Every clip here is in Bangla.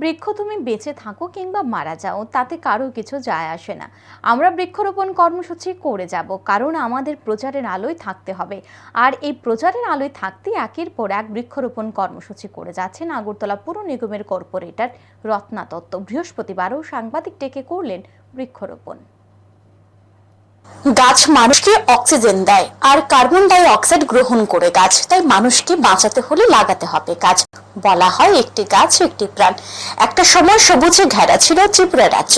বৃক্ষ তুমি বেঁচে থাকো কিংবা মারা যাও, তাতে কারও কিছু যায় আসে না। আমরা বৃক্ষরোপণ কর্মসূচি করে যাব, কারণ আমাদের প্রচারের আলোয় থাকতে হবে। আর এই প্রচারের আলোয় থাকতে একের পর এক বৃক্ষরোপণ কর্মসূচি করে যাচ্ছেন আগরতলা পুর নিগমের কর্পোরেটর রত্না দত্ত। বৃহস্পতিবারও সাংবাদিক ডেকে করলেন বৃক্ষরোপণ। গাছ মানুষকে অক্সিজেন দেয় আর কার্বন ডাই অক্সাইড গ্রহণ করে গাছ, তাই মানুষকে বাঁচাতে হলে লাগাতে হবে গাছ। বলা হয় একটি গাছ একটি প্রাণ। একটা সময় সবুজে ঘেরা ছিল ত্রিপুরা রাজ্য।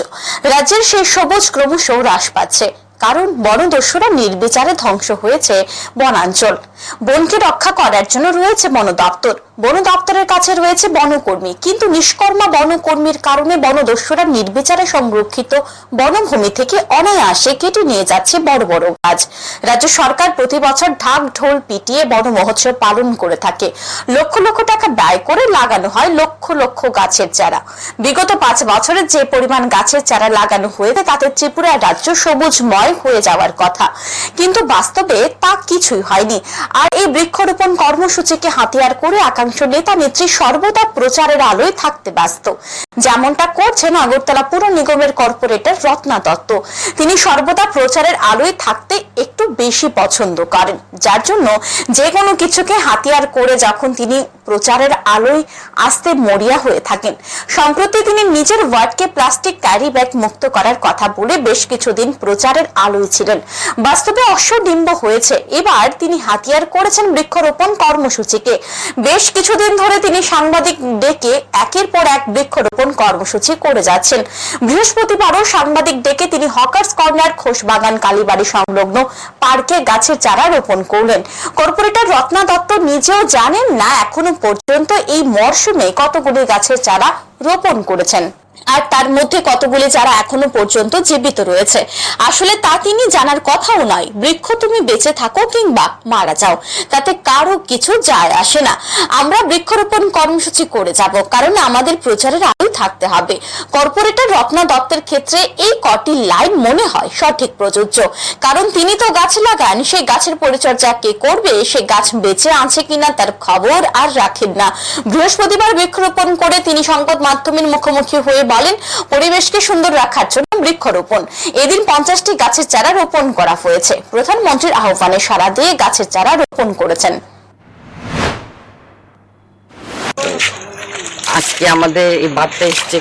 রাজ্যের সেই সবুজ ক্রমশ হ্রাস পাচ্ছে, কারণ বনদস্যুরা নির্বিচারে ধ্বংস হয়েছে বনাঞ্চল। বনকে রক্ষা করার জন্য রয়েছে বন দপ্তর বন দপ্তরের কাছে রয়েছে বনকর্মী। কিন্তু নিষ্কর্মা বনকর্মীর কারণে বনদস্যুরা নির্বিচারে সংরক্ষিত বনভূমি থেকে অনায়াসে কেটে নিয়ে যাচ্ছে বড় বড় গাছ। রাজ্য সরকার প্রতি বছর ঢাক ঢোল পিটিয়ে বন মহোৎসব পালন করে থাকে। লক্ষ লক্ষ টাকা ব্যয় করে লাগানো হয় লক্ষ লক্ষ গাছের চারা। বিগত পাঁচ বছরে যে পরিমাণ গাছের চারা লাগানো হয়েছে, তাতে ত্রিপুরা রাজ্য সবুজময় হয়ে যাওয়ার কথা। কিন্তু বাস্তবে তা কিছুই হয়নি। আর এই বৃক্ষরোপণ কর্মসূচিকে হাতিয়ার করে একাংশ নেতা নেত্রী সর্বদা প্রচারের আলোয় থাকতে ব্যস্ত। যেমনটা করছেন আগরতলা পুর নিগমের কর্পোরেটর রত্না দত্ত। তিনি সর্বদা প্রচারের আলোয় থাকতে একটু বেশি পছন্দ করেন। যার জন্য যে কোনো কিছুকে হাতিয়ার করে যখন তিনি প্রচারের আলোয় আসতে মরিয়া হয়ে থাকেন। সম্প্রতি তিনি নিজের ওয়ার্ডকে প্লাস্টিক ক্যারি ব্যাগ মুক্ত করার কথা বলে বেশ কিছুদিন প্রচারের আলোয় ছিলেন। বাস্তবে অশ্বডিম্ব হয়েছে এবার তিনি হাতিয়ার করেছেন বৃক্ষরোপণ কর্মসূচিকে। বেশ কিছুদিন ধরে তিনি সাংবাদিক ডেকে একের পর এক বৃক্ষরোপণ কর্মসূচি করে যাচ্ছেন। বৃহস্পতিবারও সাংবাদিক ডেকে তিনি হকার্স কর্নার, খোশবাগান, কালীবাড়ি সংলগ্ন পার্কে গাছের চারা রোপণ করলেন। কর্পোরেটর রত্না দত্ত নিজেও জানেন না এখনও পর্যন্ত এই মরশুমে কতগুলি গাছের চারা রোপণ করেছেন। আর তার মধ্যে কতগুলি যারা এখনও পর্যন্ত জীবিত রয়েছে। আসলে তা তিনি জানার কথাও নয়। বৃক্ষ তুমি বেঁচে থাকো কিংবা মারা যাও। তাতে কারও কিছু যায় আসে না। আমরা বৃক্ষরোপণ কর্মসূচি করে যাব, কারণ আমাদের প্রচারের আলোয় থাকতে হবে। কর্পোরেটর রত্না দত্তের ক্ষেত্রে এই কটি লাইন মনে হয় সঠিক প্রযোজ্য। কারণ তিনি তো গাছ লাগান, সেই গাছের পরিচর্যা কে করবে, সে গাছ বেঁচে আছে কিনা তার খবর আর রাখেন না। বৃহস্পতিবার বৃক্ষরোপণ করে তিনি সংবাদ মাধ্যমের মুখোমুখি হয়ে বলেন, পরিবেশকে সুন্দর রাখার জন্য বৃক্ষরোপণ। এদিন পঞ্চাশটি গাছের চারা রোপণ করা হয়েছে। প্রধানমন্ত্রীর আহ্বানে সাড়া দিয়ে গাছের চারা রোপণ করেছেন। আজকে আমাদের এই বার্তা এসছে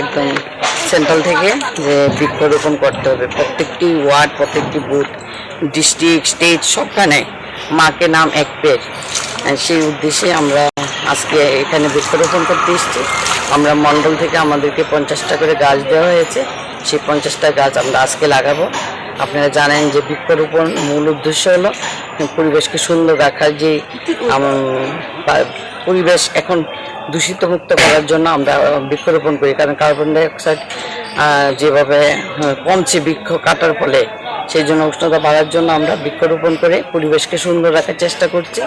একদম সেন্ট্রাল থেকে যে বৃক্ষরোপণ করতে হবে। প্রত্যেকটি ওয়ার্ড প্রত্যেকটি বুথ ডিস্ট্রিক্ট স্টেট সবখানে মাকে নাম এক আর সেই উদ্দেশ্যে আমরা আজকে এখানে বৃক্ষরোপণ করতে এসেছি। আমরা মণ্ডল থেকে আমাদেরকে পঞ্চাশটা করে গাছ দেওয়া হয়েছে। সেই পঞ্চাশটা গাছ আমরা আজকে লাগাবো। আপনারা জানেন যে বৃক্ষরোপণ মূল উদ্দেশ্য হলো পরিবেশকে সুন্দর রাখার যে পরিবেশ এখন দূষিত মুক্ত করার জন্য আমরা বৃক্ষরোপণ করি। কারণ কার্বন ডাইঅক্সাইড যেভাবে কমছে বৃক্ষ কাটার ফলে, সেই জন্য উষ্ণতা বাড়ার জন্য আমরা বৃক্ষরোপণ করে পরিবেশকে সুন্দর রাখার চেষ্টা করছি।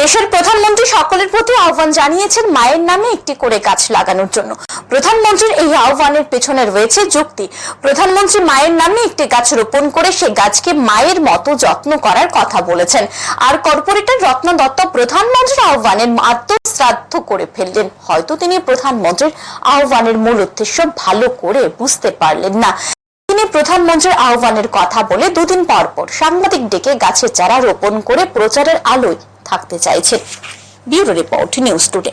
দেশের প্রধানমন্ত্রী সকলের প্রতি আহ্বান জানিয়েছেন মায়ের নামে একটি করে গাছ লাগানোর জন্য। প্রধানমন্ত্রীর এই আহ্বানের পেছনে রয়েছে যুক্তি। প্রধানমন্ত্রী মায়ের নামে একটি গাছ রোপণ করে সে গাছকে মায়ের মতো যত্ন করার কথা বলেছেন। আর কর্পোরেটর রত্ন দত্ত প্রধানমন্ত্রীর আহ্বানের আত্মশ্রাদ্ধ করে ফেললেন। হয়তো তিনি প্রধানমন্ত্রীর আহ্বানের মূল উদ্দেশ্য ভালো করে বুঝতে পারলেন না। তিনি প্রধানমন্ত্রীর আহ্বানের কথা বলে দুদিন পর পর সাংবাদিক ডেকে গাছের চারা রোপণ করে প্রচারের আলোয় থাকতে চাইছে। Bureau report news today.